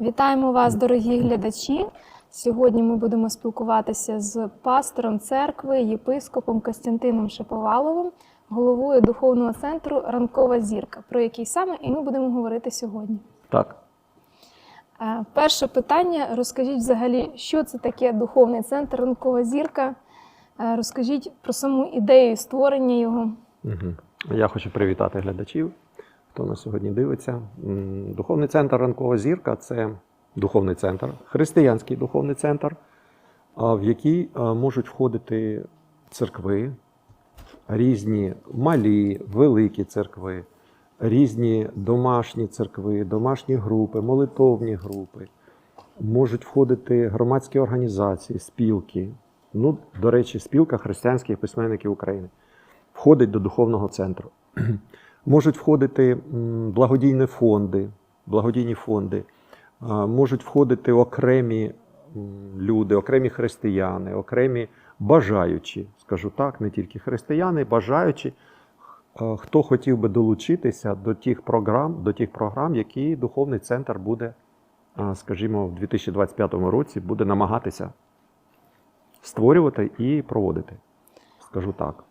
Вітаємо вас, дорогі глядачі. Сьогодні ми будемо спілкуватися з пастором церкви, єпископом Костянтином Шаповаловим, головою духовного центру Ранкова зірка, про який саме і ми будемо говорити сьогодні. Так. Е, Перше питання: розкажіть взагалі, що це таке духовний центр Ранкова зірка. Е, Розкажіть про саму ідею створення його. Угу. Я хочу привітати глядачів, хто нас сьогодні дивиться. Духовний центр Ранкова зірка це духовний центр, християнський духовний центр, в який можуть входити церкви, різні малі, великі церкви, різні домашні церкви, домашні групи, молитовні групи. Можуть входити громадські організації, спілки. Ну, до речі, спілка християнських письменників України входить до духовного центру. Можуть входити благодійні фонди, благодійні фонди, можуть входити окремі люди, окремі християни, окремі бажаючі, скажу так, не тільки християни, бажаючі, хто хотів би долучитися до тих програм, до тих програм, які духовний центр буде, скажімо, в 2025 році буде намагатися створювати і проводити. Скажу так.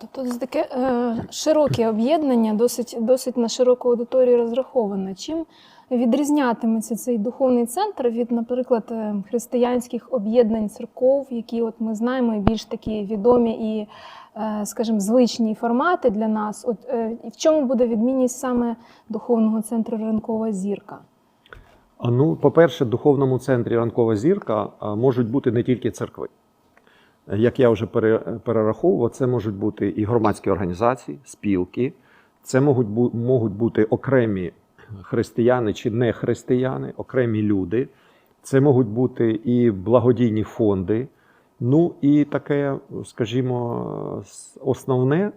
Тобто це таке е, широке об'єднання, досить, досить на широку аудиторію розраховане. Чим відрізнятиметься цей духовний центр від, наприклад, е, християнських об'єднань церков, які от ми знаємо і більш такі відомі і, е, скажімо, звичні формати для нас? От е, в чому буде відмінність саме духовного центру Ранкова зірка? Ну, по-перше, в духовному центрі ранкова зірка можуть бути не тільки церкви. Як я вже пере- перераховував, це можуть бути і громадські організації, спілки, це можуть, бути окремі християни чи не християни, окремі люди, це можуть бути і благодійні фонди. Ну і таке, скажімо, основне,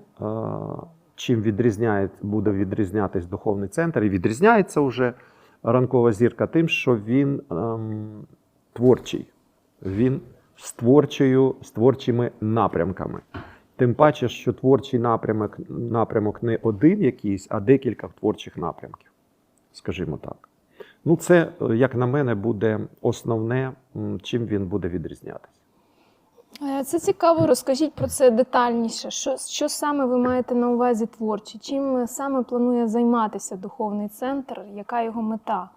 чим відрізняє, буде відрізнятись духовний центр, і відрізняється вже ранкова зірка тим, що він ем, творчий. Він з, творчою, з творчими напрямками. Тим паче, що творчий напрямок, напрямок не один якийсь, а декілька творчих напрямків, скажімо так. Ну, це, е, як на мене, буде основне, чим він буде відрізнятися. Е, Це цікаво, розкажіть про це детальніше. Що, що саме ви маєте на увазі творчі? Чим саме планує займатися духовний центр? Яка його мета?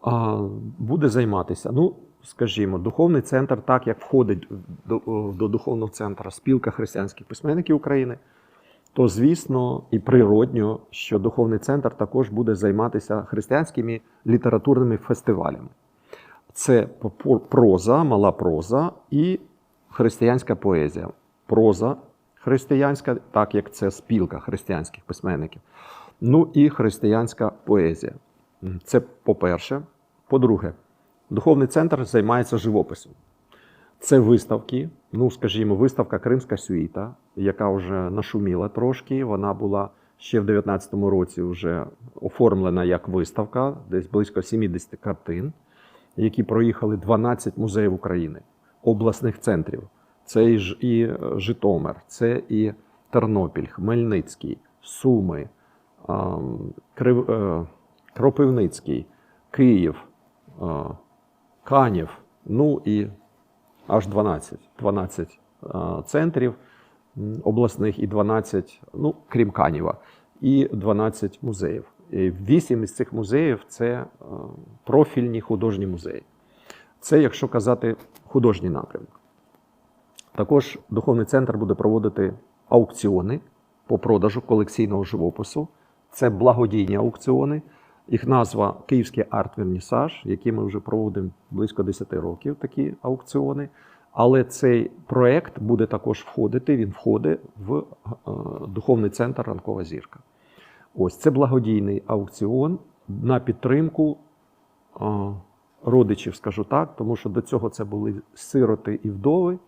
А, буде займатися. Ну, скажімо, духовний центр, так як входить до, до духовного центру спілка християнських письменників України, то звісно і природньо, що духовний центр також буде займатися християнськими літературними фестивалями. Це проза, мала проза і християнська поезія. Проза християнська, так як це спілка християнських письменників. Ну і християнська поезія. Це по-перше. По-друге, духовний центр займається живописом. Це виставки. Ну, скажімо, виставка Кримська сюїта, яка вже нашуміла трошки. Вона була ще в 19-му році вже оформлена як виставка, десь близько 70 картин, які проїхали 12 музеїв України, обласних центрів. Це і Ж- і е, Житомир, це і Тернопіль, Хмельницький, Суми, е, Кропивницький, Київ, е, Канів, ну і аж 12, 12 е, центрів обласних і 12, ну, крім Канєва, і 12 музеїв. І Вісім із цих музеїв це е, профільні художні музеї. Це, якщо казати, художній напрямок. Також духовний центр буде проводити аукціони по продажу колекційного живопису. Це благодійні аукціони. Їх назва Київський арт-вернісаж, які ми вже проводимо близько 10 років, такі аукціони. Але цей проект буде також входити, він входить в е, духовний центр Ранкова зірка. Ось це благодійний аукціон на підтримку е, родичів, скажу так, тому що до цього це були сироти і вдови,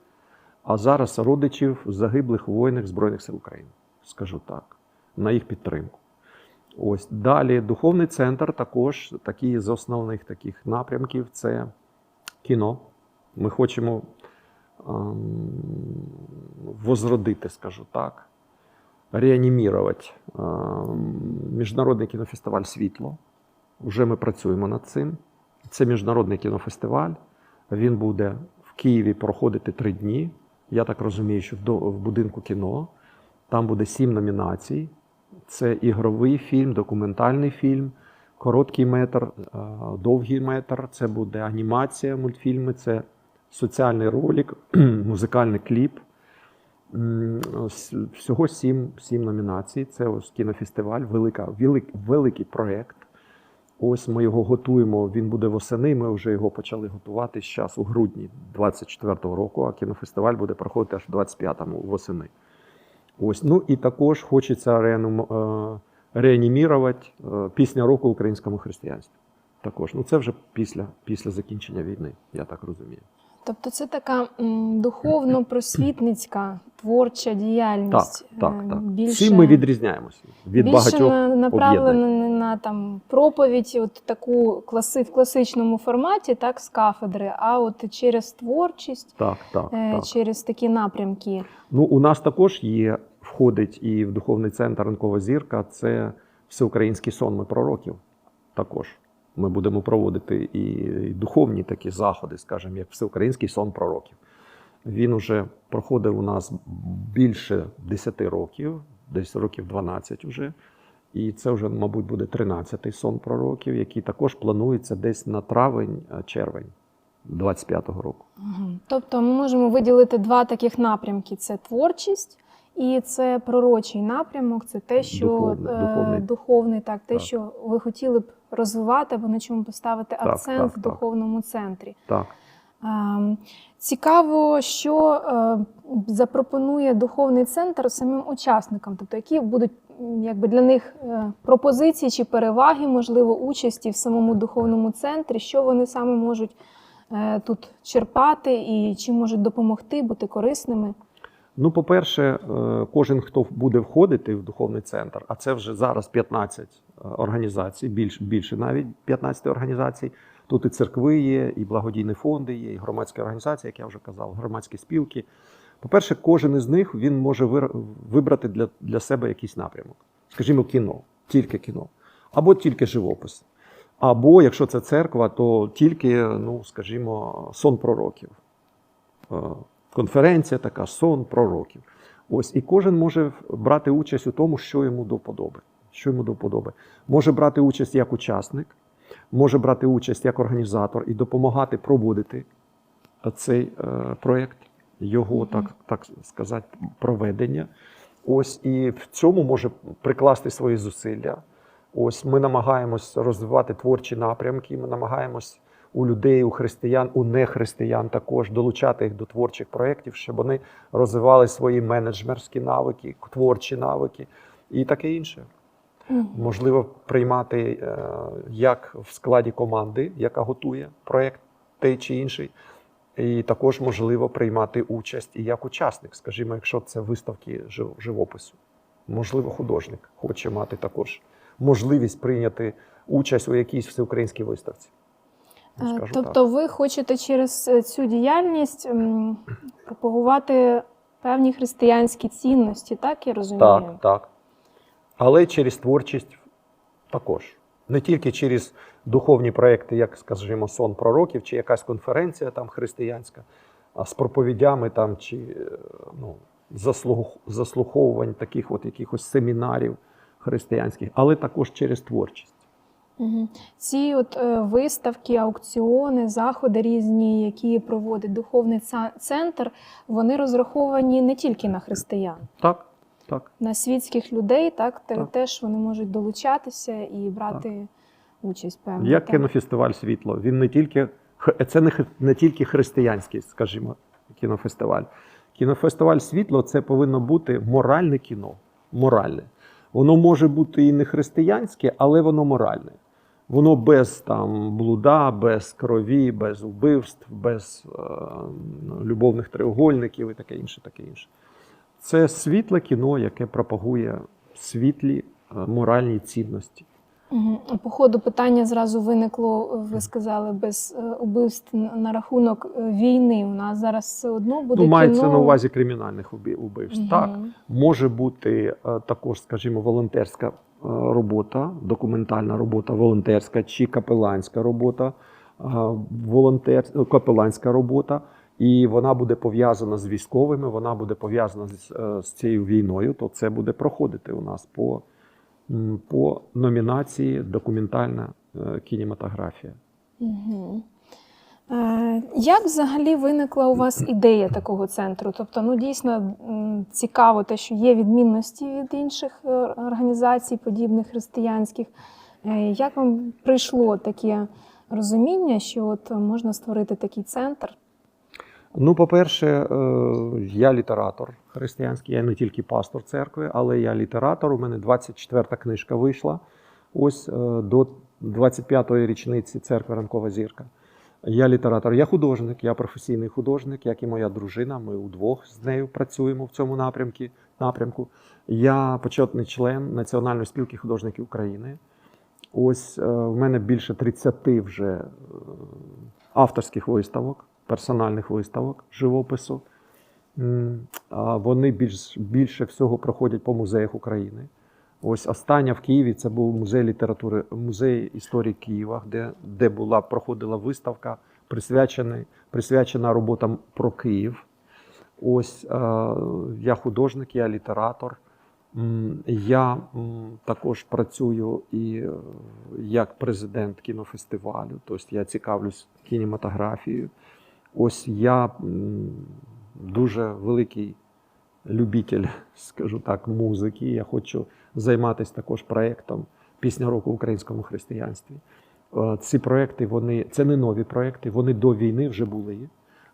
а зараз родичів загиблих у воїнах Збройних сил України, скажу так, на їх підтримку. Ось далі духовний центр також такий з основних таких напрямків це кіно. Ми хочемо ем, возродити, скажу так, реанімірувати ем, міжнародний кінофестиваль Світло, Вже ми працюємо над цим. Це міжнародний кінофестиваль. Він буде в Києві проходити три дні. Я так розумію, що в будинку кіно. Там буде сім номінацій. Це ігровий фільм, документальний фільм, короткий метр, е, довгий метр. Це буде анімація, мультфільми, це соціальний ролик, музикальний кліп. Всього сім, сім номінацій. Це ось кінофестиваль, велика, велик, великий проєкт. Ось ми його готуємо. Він буде восени. Ми вже його почали готувати зараз у грудні 24-го року, а кінофестиваль буде проходити аж в 25-му восени. Ось, ну і також хочеться реанім, е, реанімірувати е, пісня року українському християнстві. Також, ну це вже після, після закінчення війни, я так розумію. Тобто це така духовно-просвітницька творча діяльність. Так, е, так, так. Більше, Всім ми відрізняємося від більше багатьох. на, направлена не на там проповідь, от таку класи, в класичному форматі, так, з кафедри, а от через творчість, Так, так, е, так. через такі напрямки. Ну, у нас також є, входить і в духовний центр Ранкова зірка. Це всеукраїнський сон ми пророків. Також ми будемо проводити і духовні такі заходи, скажімо, як всеукраїнський сон пророків. Він уже проходив у нас більше 10 років, десь років 12 уже. І це вже, мабуть, буде 13-й сон пророків, який також планується десь на травень-червень 25-го року. Тобто ми можемо виділити два таких напрямки: це творчість. І це пророчий напрямок, це те, що Духовний, е, духовний. духовний, так, те, Так. що ви хотіли б розвивати або на чому поставити Так, акцент так, в так. духовному центрі. Так. Ем, Цікаво, що е, запропонує духовний центр самим учасникам, тобто які будуть якби для них е, пропозиції чи переваги, можливо, участі в самому духовному центрі, що вони саме можуть е, тут черпати і чим можуть допомогти, бути корисними. Ну, по-перше, е, кожен, хто буде входити в духовний центр, а це вже зараз 15 е, організацій, більше, більше навіть 15 організацій. Тут і церкви є, і благодійні фонди є, і громадські організації, як я вже казав, громадські спілки. По-перше, кожен із них він може вибрати для, для себе якийсь напрямок. Скажімо, кіно, тільки кіно, або тільки живопис. Або, якщо це церква, то тільки, ну, скажімо, сон пророків. Конференція така сон пророків. Ось і кожен може брати участь у тому, що йому до вподоби. Що йому до вподоби. Може брати участь як учасник, може брати участь як організатор і допомагати проводити цей е, проєкт, його, так, так сказати, проведення. Ось і в цьому може прикласти свої зусилля. Ось ми намагаємось розвивати творчі напрямки, ми намагаємось у людей, у християн, у нехристиян також долучати їх до творчих проєктів, щоб вони розвивали свої менеджмерські навики, творчі навики і таке інше. Можливо, приймати е, як в складі команди, яка готує проєкт той чи інший. І також можливо приймати участь і як учасник, скажімо, якщо це виставки живопису. Можливо, художник хоче мати також можливість прийняти участь у якійсь всеукраїнській виставці. Е, скажу Тобто, ви хочете через е, цю діяльність пропагувати певні християнські цінності, так я розумію? Так, так. Але через творчість також. Не тільки через духовні проекти, як, скажімо, сон пророків, чи якась конференція там християнська, а з проповідями там, чи е, ну, заслух, заслуховувань таких от якихось семінарів християнських, але також через творчість. Ці от е, виставки, аукціони, заходи різні, які проводить духовний центр, вони розраховані не тільки на християн, Так, так. на світських людей, так, Так. теж вони можуть долучатися і брати участь певно. Як так. кінофестиваль світло. Він не тільки х- це не, не тільки християнський, скажімо, кінофестиваль. Кінофестиваль світло це повинно бути моральне кіно. Моральне. Воно може бути і не християнське, але воно моральне. Воно без там блуда, без крові, без вбивств, без е, любовних треугольників і таке інше, таке інше. Це світле кіно, яке пропагує світлі е, моральні цінності. По ходу питання зразу виникло, ви сказали, без е, убивств на рахунок е, війни. У нас зараз все одно буде ну, мається кіно. на увазі кримінальних убивств. Мгм. Так, може бути е, також, скажімо, волонтерська робота, документальна робота, волонтерська чи капеланська робота, е, волонтер, капеланська робота. І вона буде пов'язана з військовими, вона буде пов'язана з, е, з цією війною, то це буде проходити у нас по, по номінації документальна е, кінематографія. Угу. Е, як взагалі виникла у вас ідея такого центру? Тобто, ну дійсно цікаво те, що є відмінності від інших е, організацій, подібних християнських. Е, Як вам прийшло таке розуміння, що от можна створити такий центр? Ну, по-перше, я літератор християнський, я не тільки пастор церкви, але я літератор. У мене 24-та книжка вийшла. Ось до 25-ї річниці церкви Ранкова зірка. Я літератор, я художник, я професійний художник, як і моя дружина. Ми удвох з нею працюємо в цьому напрямку. напрямку. Я почетний член Національної спілки художників України. Ось е, в мене більше 30 вже е, авторських виставок, персональних виставок живопису. Вони більш, більше всього проходять по музеях України. Ось остання в Києві це був музей літератури, музей історії Києва, де, де була проходила виставка, присвячена, присвячена роботам про Київ. Ось е, я художник, я літератор. Я також працюю і е, як президент кінофестивалю, тобто я цікавлюсь кінематографією. Ось я дуже великий любитель, скажу так, музики. Я хочу займатися також проєктом Пісня року в українському християнстві. Е, Ці проекти, вони це не нові проекти, вони до війни вже були.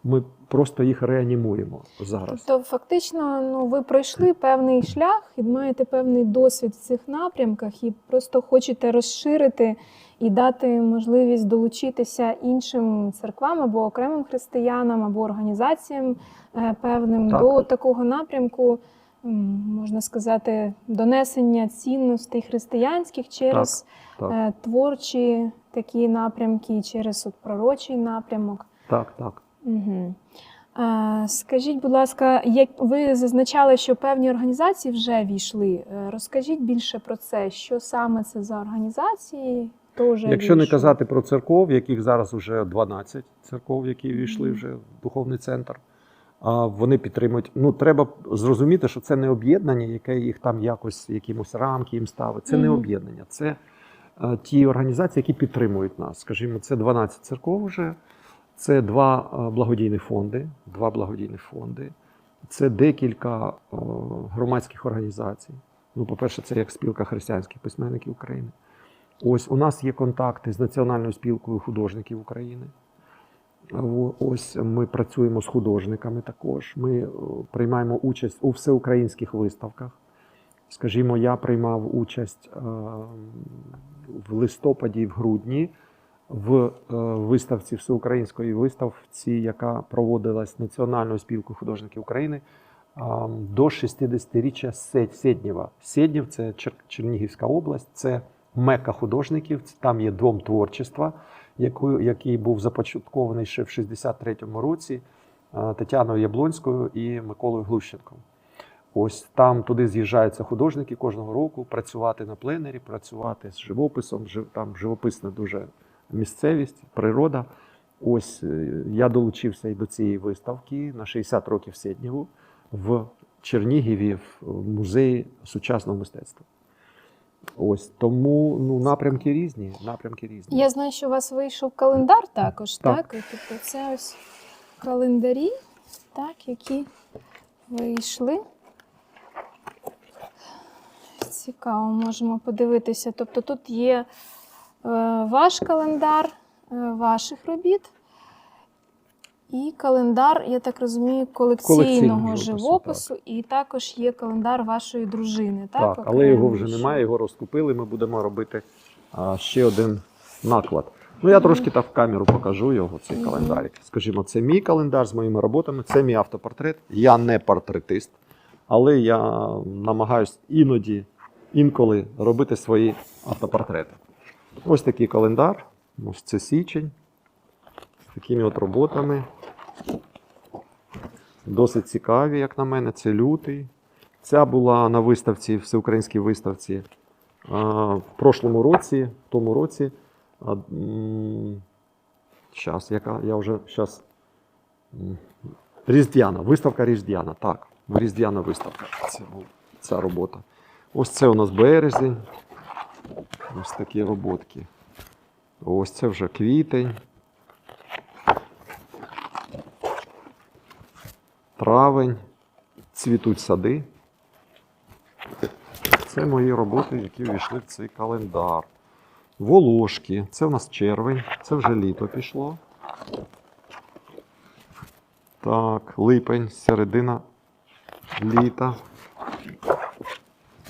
Ми просто їх реанімуємо зараз. Тобто, фактично, ну ви пройшли певний шлях і маєте певний досвід в цих напрямках, і просто хочете розширити і дати можливість долучитися іншим церквам або окремим християнам, або організаціям е, певним Так. до такого напрямку, можна сказати, донесення цінностей християнських через Так. е, творчі такі напрямки, через от пророчий напрямок. Так, так. Угу. Скажіть, будь ласка, як ви зазначали, що певні організації вже війшли. Е, Розкажіть більше про це, що саме це за організації? Вже Якщо не казати про церков, яких зараз вже 12 церков, які війшли вже в духовний центр, а вони підтримують. Ну, треба зрозуміти, що це не об'єднання, яке їх там якось якимось рамки їм ставить. Це не об'єднання, це е, ті організації, які підтримують нас. Скажімо, це 12 церков вже, це два е, благодійні фонди, два благодійні фонди, це декілька е, громадських організацій. Ну, по-перше, це як спілка християнських письменників України. Ось у нас є контакти з Національною спілкою художників України. Ось ми працюємо з художниками також. Ми е, приймаємо участь у всеукраїнських виставках. Скажімо, я приймав участь е, в листопаді і в грудні в е, виставці всеукраїнської виставці, яка проводилась Національною спілкою художників України до 60-річчя Се- Седнєва. Седнєв це Чернігівська область, це мека художників. Там є дом творчества, який був започаткований ще в 63-му році е, Тетяною Яблонською і Миколою Глущенком. Ось там туди з'їжджаються художники кожного року працювати на пленері, працювати з живописом. Там живописна дуже місцевість, природа. Ось е, я долучився і до цієї виставки на 60 років Седнєву в Чернігіві в музеї сучасного мистецтва. Ось тому ну, напрямки різні. Напрямки різні. Я знаю, що у вас вийшов календар також, так? Так. Тобто це ось календарі, так, які вийшли. Цікаво, можемо подивитися. Тобто тут є е, ваш календар е, ваших робіт. І календар, я так розумію, колекційного Колекційного живопису, живопису, і також є календар вашої дружини. Так, Так, але його вже немає, його розкупили. Ми будемо робити а, ще один наклад. Ну, я трошки так в камеру покажу його, цей Мгм. календарик. Скажімо, це мій календар з моїми роботами, це мій автопортрет. Я не портретист, але я намагаюсь іноді, інколи робити свої автопортрети. Ось такий календар. Ось це січень. З такими от роботами. Досить цікаві, як на мене, це лютий. Ця була на виставці, всеукраїнській виставці в прошлому році, в тому році. Зараз, яка я вже зараз. Різдвяна, виставка Різдвяна. Так, Різдвяна виставка. Це ця робота. Ось це у нас березень. Ось такі роботки. Ось це вже квітень. Травень. Цвітуть сади. Це мої роботи, які увійшли в цей календар. Волошки. Це у нас червень, це вже літо пішло. Так, липень, середина літа.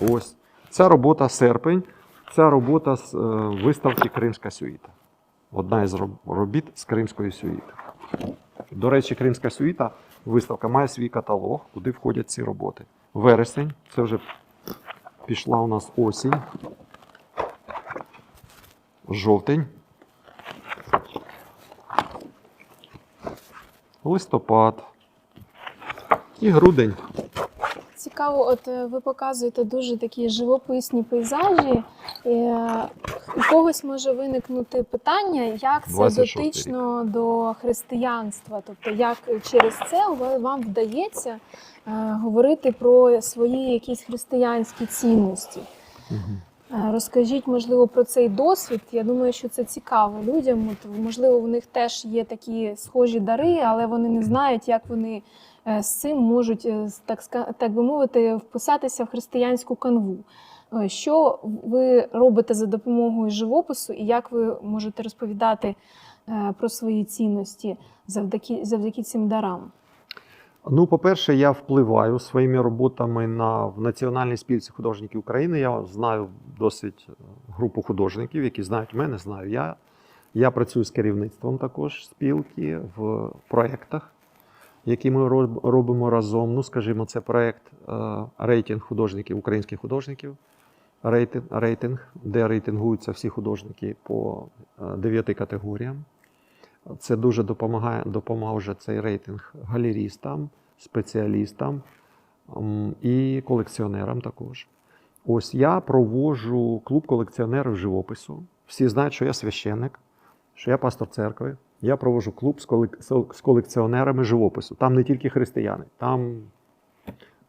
Ось. Ця робота серпень. Ця робота з е, виставки Кримська сюїта. Одна із робіт з Кримської сюїти. До речі, Кримська сюїта виставка має свій каталог, куди входять ці роботи. Вересень, це вже пішла у нас осінь. Жовтень. Листопад. І грудень. Цікаво, от е, ви показуєте дуже такі живописні пейзажі. У когось може виникнути питання, як це 26-й дотично до християнства. Тобто, як через це вам вдається е, говорити про свої якісь християнські цінності. Е, Розкажіть, можливо, про цей досвід. Я думаю, що це цікаво людям. От, можливо, у них теж є такі схожі дари, але вони не знають, як вони е, з цим можуть, е, так, так би мовити, вписатися в християнську канву. Е, Що ви робите за допомогою живопису, і як ви можете розповідати е, про свої цінності завдяки, завдяки цим дарам? Ну, по-перше, я впливаю своїми роботами на в Національній спілці художників України. Я знаю досить е, групу художників, які знають мене, знаю я. Я працюю з керівництвом також спілки в проєктах, які ми робимо разом. Ну, скажімо, це проєкт рейтинг художників, українських художників. Рейтинг, рейтинг, де рейтингуються всі художники по е, дев'яти категоріям. Це дуже допомагає, допоможе цей рейтинг галерістам, спеціалістам і колекціонерам також. Ось я проводжу клуб колекціонерів живопису. Всі знають, що я священник, що я пастор церкви. Я проводжу клуб з колекціонерами живопису. Там не тільки християни, там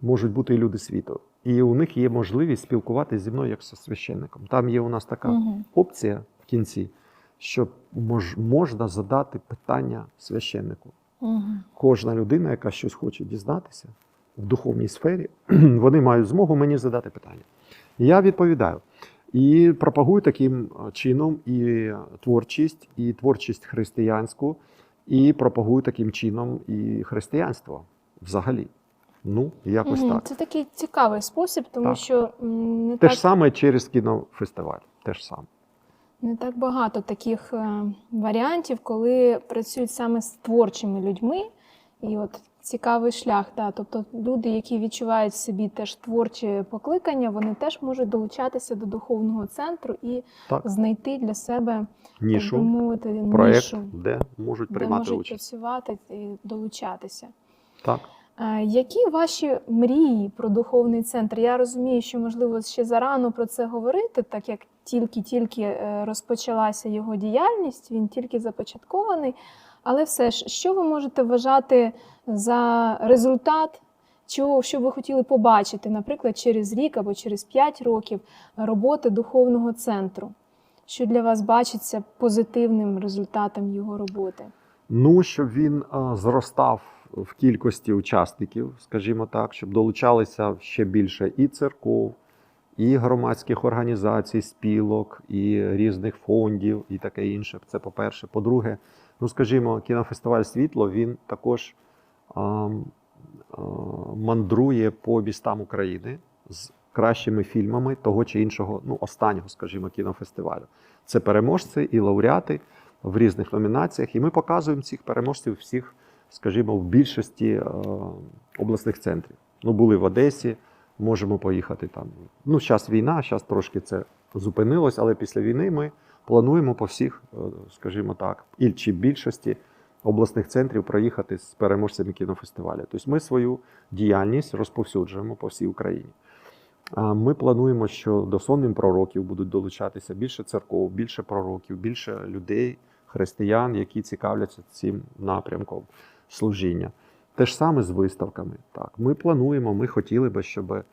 можуть бути і люди світу. І у них є можливість спілкуватися зі мною як зі священником. Там є у нас така Мгм. опція в кінці, що мож, можна задати питання священнику. Мгм. Кожна людина, яка щось хоче дізнатися в духовній сфері, вони мають змогу мені задати питання. Я відповідаю. І пропагую таким е, чином і творчість, і творчість християнську, і пропагую таким чином і християнство взагалі. Ну, якось Мгм. так. Це такий цікавий спосіб, тому Так. що не Те так ж саме через кінофестиваль. Те ж саме. Не так багато таких е, варіантів, коли працюють саме з творчими людьми. І от цікавий шлях. Да. Тобто люди, які відчувають в собі теж творче покликання, вони теж можуть долучатися до духовного центру і Так. знайти для себе, Нішу, мовити, проєкт, нишу, де можуть де приймати можуть участь. працювати і долучатися. Так. Які ваші мрії про духовний центр? Я розумію, що можливо ще зарано про це говорити, так як тільки-тільки е, розпочалася його діяльність, він тільки започаткований. Але все ж, що ви можете вважати за результат, чого що ви хотіли побачити, наприклад, через рік або через 5 років роботи духовного центру? Що для вас бачиться позитивним результатом його роботи? Ну, щоб він е, зростав в кількості учасників, скажімо так, щоб долучалися ще більше і церков, і громадських організацій, спілок, і різних фондів, і таке інше. Це по-перше. По-друге, ну скажімо, кінофестиваль Світло він також а, а, мандрує по містам України з кращими фільмами того чи іншого, ну останнього, скажімо, кінофестивалю. Це переможці і лауреати в різних номінаціях, і ми показуємо цих переможців всіх, скажімо, в більшості е, обласних центрів. Ну, були в Одесі, можемо поїхати там. Ну, зараз війна, зараз трошки це зупинилось, але після війни ми плануємо по всіх, е, скажімо так, і чи більшості обласних центрів проїхати з переможцями кінофестивалю. Тобто ми свою діяльність розповсюджуємо по всій Україні. Ми плануємо, що до сонним пророків будуть долучатися більше церков, більше пророків, більше людей, християн, які цікавляться цим напрямком служіння. Те ж саме з виставками. Так, ми плануємо, ми хотіли би, щоб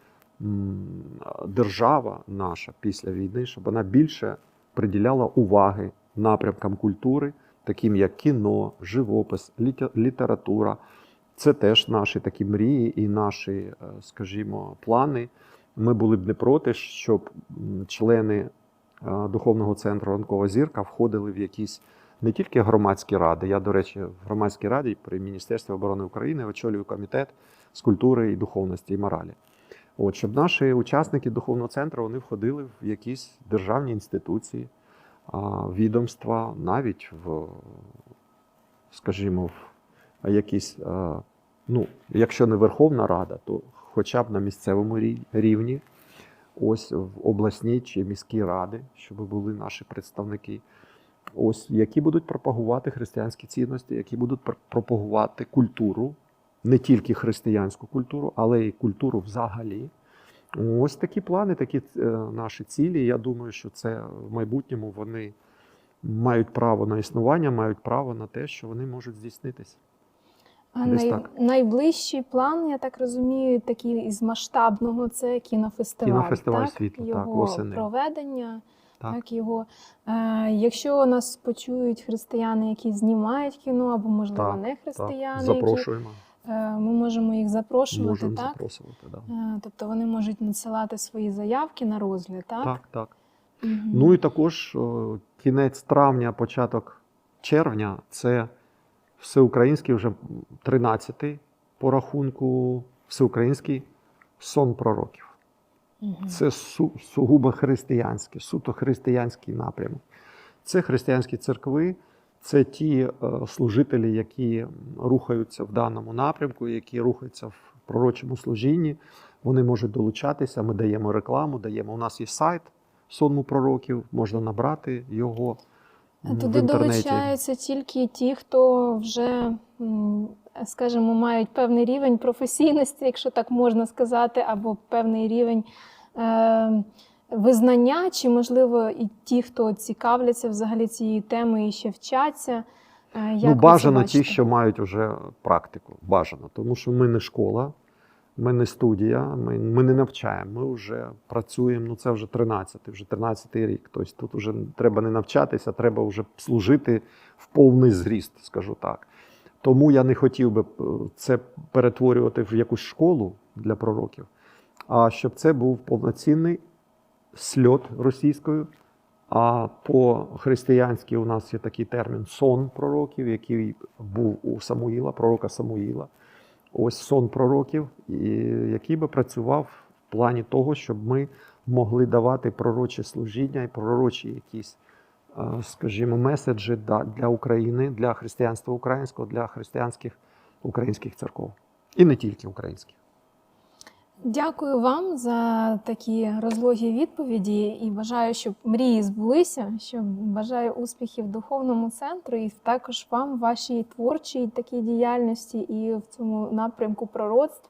держава наша після війни, щоб вона більше приділяла уваги напрямкам культури, таким як кіно, живопис, література. Це теж наші такі мрії і наші, е, скажімо, плани. Ми були б не проти, щоб члени е, духовного центру Ранкова зірка входили в якісь не тільки громадські ради. Я, до речі, в громадській раді при Міністерстві оборони України очолюю комітет з культури і духовності і моралі. От, щоб наші учасники духовного центру вони входили в якісь державні інституції, відомства, навіть в, скажімо, в якісь, ну, якщо не Верховна Рада, то хоча б на місцевому рівні, ось в обласній чи міській ради, щоб були наші представники. Ось які будуть пропагувати християнські цінності, які будуть пропагувати культуру, не тільки християнську культуру, але й культуру взагалі. Ось такі плани, такі е, наші цілі. Я думаю, що це в майбутньому вони мають право на існування, мають право на те, що вони можуть здійснитися. А Десь най... так. найближчий план, я так розумію, такий із масштабного це кінофестиваль. Кінофестиваль так? світу, так, його проведення. Так. Так. його. Е, якщо нас почують християни, які знімають кіно, або можливо Так, не Так, християни, які, е, ми можемо їх запрошувати, можемо так? запрошувати. Да. Е, тобто вони можуть надсилати свої заявки на розгляд, так? Так, так. Мгм. Ну і також о, кінець травня, початок червня це всеукраїнський вже 13-й по рахунку всеукраїнський сон пророків. Це су- сугубо християнське, суто християнський напрямок. Це християнські церкви, це ті е, служителі, які рухаються в даному напрямку, які рухаються в пророчому служінні. Вони можуть долучатися. Ми даємо рекламу, даємо. У нас є сайт сонму пророків, можна набрати його. А туди долучаються тільки ті, хто вже, скажімо, мають певний рівень професійності, якщо так можна сказати, або певний рівень визнання, чи, можливо, і ті, хто цікавляться взагалі цією темою і ще вчаться. Е, Як ну, бажано ті, що мають вже практику. Бажано, тому що ми не школа, ми не студія, ми, ми не навчаємо. Ми вже працюємо. Ну це вже 13-й, вже 13-й рік. Тобто тут вже треба не навчатися, треба вже служити в повний зріст, скажу так. Тому я не хотів би е, це перетворювати в якусь школу для пророків, а щоб це був повноцінний сльот російською. А по-християнськи у нас є такий термін сон пророків, який був у Самуїла, пророка Самуїла. Ось сон пророків, який би працював в плані того, щоб ми могли давати пророче служіння і пророчі якісь, е, скажімо, меседжі для України, для християнства українського, для християнських українських церков. І не тільки українських. Дякую вам за такі розлогі відповіді і бажаю, щоб мрії збулися. Щоб бажаю успіхів духовному центру і також вам, вашій творчій такій діяльності і в цьому напрямку пророцтв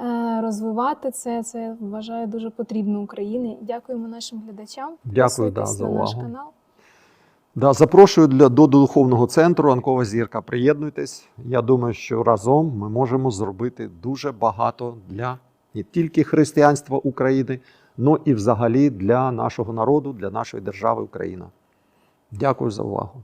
е, розвивати це. Це вважаю дуже потрібно Україні. Дякуємо нашим глядачам. Дякую, да, за на наш канал. Да, запрошую для, до духовного центру Ранкова зірка. Приєднуйтесь. Я думаю, що разом ми можемо зробити дуже багато для не тільки християнства України, але і взагалі для нашого народу, для нашої держави Україна. Дякую за увагу.